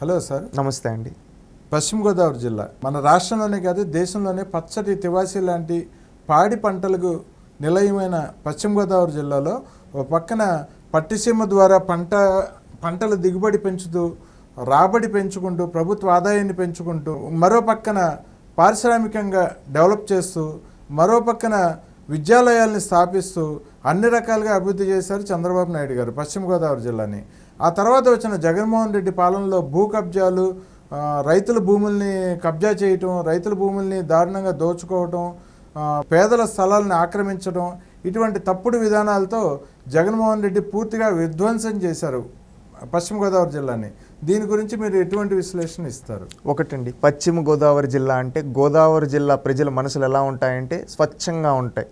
Hello sir. నమస్తే అండి. పశ్చిమ గోదావరి జిల్లా. మన రాష్ట్రంలోనే కాదు దేశంలోనే పచ్చటి తివాసి లాంటి పాడి పంటలకు నిలయమైన పశ్చిమ గోదావరి జిల్లాలో ఒక పక్కన పట్టిసీమ ద్వారా పంట పంటల దిగుబడి పెంచుతూ రాబడి పెంచుకుంటూ ప్రభుత్వ ఆదాయాన్ని పెంచుకుంటూ మరో పక్కన పారిశ్రామికంగా డెవలప్ చేస్తూ మరో పక్కన విద్యాలయాల్ని స్థాపిస్తూ అన్ని రకాలుగా అభివృద్ధి చేశారు చంద్రబాబు నాయుడు గారు పశ్చిమ గోదావరి జిల్లాని. ఆ తర్వాత వచ్చిన జగన్మోహన్ రెడ్డి పాలనలో భూ కబ్జాలు రైతుల భూముల్ని కబ్జా చేయటం రైతుల భూముల్ని దారుణంగా దోచుకోవటం పేదల స్థలాలను ఆక్రమించడం ఇటువంటి తప్పుడు విధానాలతో జగన్మోహన్ రెడ్డి పూర్తిగా విధ్వంసం చేశారు పశ్చిమ గోదావరి జిల్లాని. దీని గురించి మీరు ఎటువంటి విశ్లేషణ ఇస్తారు? ఒకటండి. పశ్చిమ గోదావరి జిల్లా అంటే గోదావరి జిల్లా ప్రజల మనసులు ఎలా ఉంటాయంటే స్వచ్ఛంగా ఉంటాయి.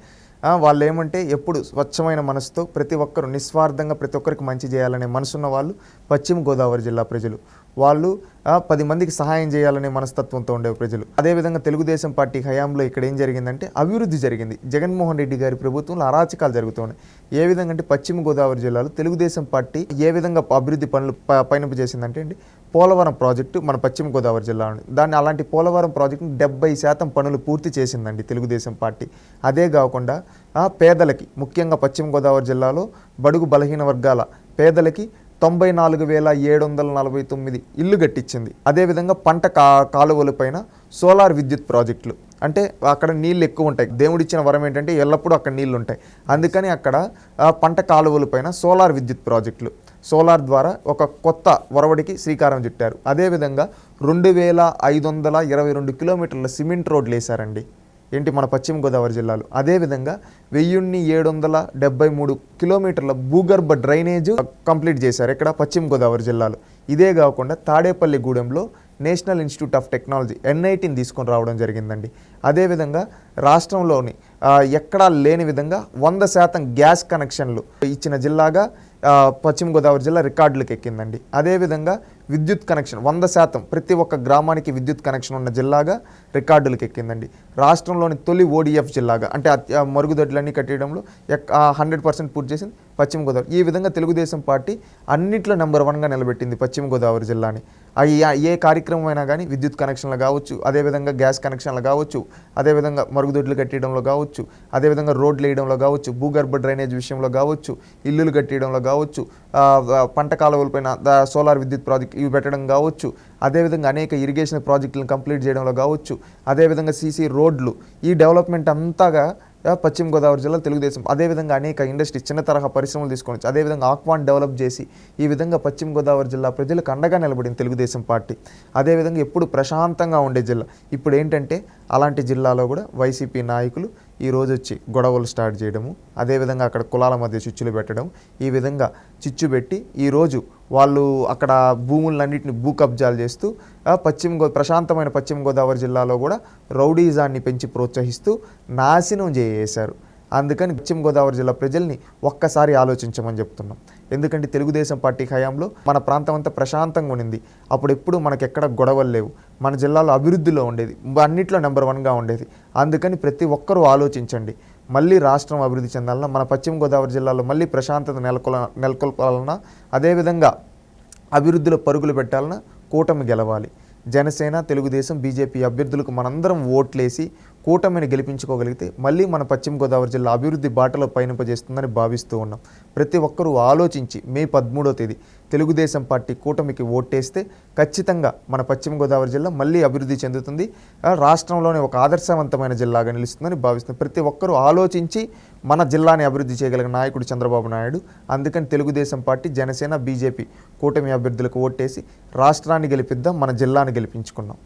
వాళ్ళు ఏమంటే ఎప్పుడు స్వచ్ఛమైన మనసుతో ప్రతి ఒక్కరు నిస్వార్థంగా ప్రతి ఒక్కరికి మంచి చేయాలనే మనసున్న వాళ్ళు పశ్చిమ గోదావరి జిల్లా ప్రజలు. వాళ్ళు పది మందికి సహాయం చేయాలనే మనస్తత్వంతో ఉండే ప్రజలు. అదేవిధంగా తెలుగుదేశం పార్టీ హయాంలో ఇక్కడ ఏం జరిగిందంటే అభివృద్ధి జరిగింది. జగన్మోహన్ రెడ్డి గారి ప్రభుత్వంలో అరాచకాలు జరుగుతున్నాయి. ఏ విధంగా అంటే పశ్చిమ గోదావరి జిల్లాలో తెలుగుదేశం పార్టీ ఏ విధంగా అభివృద్ధి పనులు ప- పయనింపు చేసిందంటే అండి పోలవరం ప్రాజెక్టు మన పశ్చిమ గోదావరి జిల్లా ఉంది దాన్ని అలాంటి పోలవరం ప్రాజెక్టుని డెబ్బై శాతం పనులు పూర్తి చేసిందండి తెలుగుదేశం పార్టీ. అదే కాకుండా పేదలకి ముఖ్యంగా పశ్చిమ గోదావరి జిల్లాలో బడుగు బలహీన వర్గాల పేదలకి తొంభై నాలుగు వేల ఏడు వందల నలభై తొమ్మిది ఇల్లు కట్టించింది. అదేవిధంగా పంట కా కాలువల పైన సోలార్ విద్యుత్ ప్రాజెక్టులు. అంటే అక్కడ నీళ్ళు ఎక్కువ ఉంటాయి. దేవుడిచ్చిన వరం ఏంటంటే ఎల్లప్పుడూ అక్కడ నీళ్ళు ఉంటాయి. అందుకని అక్కడ పంట కాలువల పైన సోలార్ విద్యుత్ ప్రాజెక్టులు. సోలార్ ద్వారా ఒక కొత్త ఒరవడికి శ్రీకారం చుట్టారు. అదేవిధంగా రెండు వేల ఐదు వందల ఇరవై రెండు కిలోమీటర్ల సిమెంట్ రోడ్లు వేశారండి. ఏంటి మన పశ్చిమ గోదావరి జిల్లాలో? అదేవిధంగా వెయ్యిన్ని ఏడు వందల డెబ్బై మూడు కిలోమీటర్ల భూగర్భ డ్రైనేజ్ కంప్లీట్ చేశారు ఇక్కడ పశ్చిమ గోదావరి జిల్లాలో. ఇదే కాకుండా తాడేపల్లి గూడెంలో నేషనల్ ఇన్స్టిట్యూట్ ఆఫ్ టెక్నాలజీ ఎన్ఐటిని తీసుకొని రావడం జరిగిందండి. అదేవిధంగా రాష్ట్రంలోని ఎక్కడా లేని విధంగా వంద శాతం గ్యాస్ కనెక్షన్లు ఇచ్చిన జిల్లాగా పశ్చిమ గోదావరి జిల్లా రికార్డులకు ఎక్కిందండి. అదేవిధంగా విద్యుత్ కనెక్షన్ వంద శాతం ప్రతి ఒక్క గ్రామానికి విద్యుత్ కనెక్షన్ ఉన్న జిల్లాగా రికార్డులకు ఎక్కిందండి. రాష్ట్రంలోని తొలి ఓడిఎఫ్ జిల్లాగా అంటే మరుగుదొడ్లన్నీ కట్టడంలో హండ్రెడ్ పర్సెంట్ పూర్తి చేసింది పశ్చిమ గోదావరి. ఈ విధంగా తెలుగుదేశం పార్టీ అన్నిట్లో నెంబర్ వన్గా నిలబెట్టింది పశ్చిమ గోదావరి జిల్లాని. అవి ఏ కార్యక్రమం అయినా కానీ విద్యుత్ కనెక్షన్లు కావచ్చు అదేవిధంగా గ్యాస్ కనెక్షన్లు కావచ్చు అదేవిధంగా మరుగుదొడ్లు కట్టేయడంలో కావచ్చు అదేవిధంగా రోడ్లు వేయడంలో కావచ్చు భూగర్భ డ్రైనేజ్ విషయంలో కావచ్చు ఇల్లులు కట్టేయడంలో కావచ్చు పంట కాలువలపైన సోలార్ విద్యుత్ ప్రాజెక్ట్ ఇవి పెట్టడం కావచ్చు అదేవిధంగా అనేక ఇరిగేషన్ ప్రాజెక్టులను కంప్లీట్ చేయడంలో కావచ్చు అదేవిధంగా సీసీ రోడ్లు ఈ డెవలప్మెంట్ అంతాగా పశ్చిమ గోదావరి జిల్లా తెలుగుదేశం. అదేవిధంగా అనేక ఇండస్ట్రీ చిన్న తరహా పరిశ్రమలు తీసుకొని అదేవిధంగా ఆక్వాన్ డెవలప్ చేసి ఈ విధంగా పశ్చిమ గోదావరి జిల్లా ప్రజలకు అండగా నిలబడింది తెలుగుదేశం పార్టీ. అదేవిధంగా ఎప్పుడు ప్రశాంతంగా ఉండే జిల్లా. ఇప్పుడు ఏంటంటే అలాంటి జిల్లాలో కూడా వైసీపీ నాయకులు ఈ రోజు వచ్చి గొడవలు స్టార్ట్ చేయడము అదేవిధంగా అక్కడ కులాల మధ్య చిచ్చులు పెట్టడం ఈ విధంగా చిచ్చు పెట్టి ఈరోజు వాళ్ళు అక్కడ భూములన్నింటిని భూ కబ్జాలు చేస్తూ పశ్చిమ గో ప్రశాంతమైన పశ్చిమ గోదావరి జిల్లాలో కూడా రౌడీజాన్ని పెంచి ప్రోత్సహిస్తూ నాశనం చేసేశారు. అందుకని పశ్చిమ గోదావరి జిల్లా ప్రజల్ని ఒక్కసారి ఆలోచించమని చెప్తున్నాం. ఎందుకంటే తెలుగుదేశం పార్టీ హయాంలో మన ప్రాంతం అంతా ప్రశాంతంగా ఉండింది. అప్పుడు ఎప్పుడు మనకి ఎక్కడ గొడవలు లేవు. మన జిల్లాలో అభివృద్ధిలో ఉండేది. అన్నిట్లో నెంబర్ వన్గా ఉండేది. అందుకని ప్రతి ఒక్కరూ ఆలోచించండి. మళ్ళీ రాష్ట్రం అభివృద్ధి చెందాలన్నా మన పశ్చిమ గోదావరి జిల్లాలో మళ్ళీ ప్రశాంతత నెలకొల నెలకొల్పాలన్నా అదేవిధంగా అభివృద్ధిలో పరుగులు పెట్టాలన్నా కూటమి గెలవాలి. జనసేన తెలుగుదేశం బీజేపీ అభ్యర్థులకు మనందరం ఓట్లేసి కూటమిని గెలిపించుకోగలిగితే మళ్ళీ మన పశ్చిమ గోదావరి జిల్లా అభివృద్ధి బాటలో పయనింపజేస్తుందని భావిస్తూ ఉన్నాం. ప్రతి ఒక్కరూ ఆలోచించి మే పదమూడో తేదీ తెలుగుదేశం పార్టీ కూటమికి ఓటేస్తే ఖచ్చితంగా మన పశ్చిమ గోదావరి జిల్లా మళ్ళీ అభివృద్ధి చెందుతుంది. రాష్ట్రంలోనే ఒక ఆదర్శవంతమైన జిల్లాగా నిలుస్తుందని భావిస్తుంది ప్రతి ఒక్కరూ ఆలోచించి మన జిల్లాని అభివృద్ధి చేయగలిగిన నాయకుడు చంద్రబాబు నాయుడు. అందుకని తెలుగుదేశం పార్టీ జనసేన బీజేపీ కూటమి అభ్యర్థులకు ఓటేసి రాష్ట్రాన్ని గెలిపిద్దాం మన జిల్లాని గెలిపించుకున్నాం.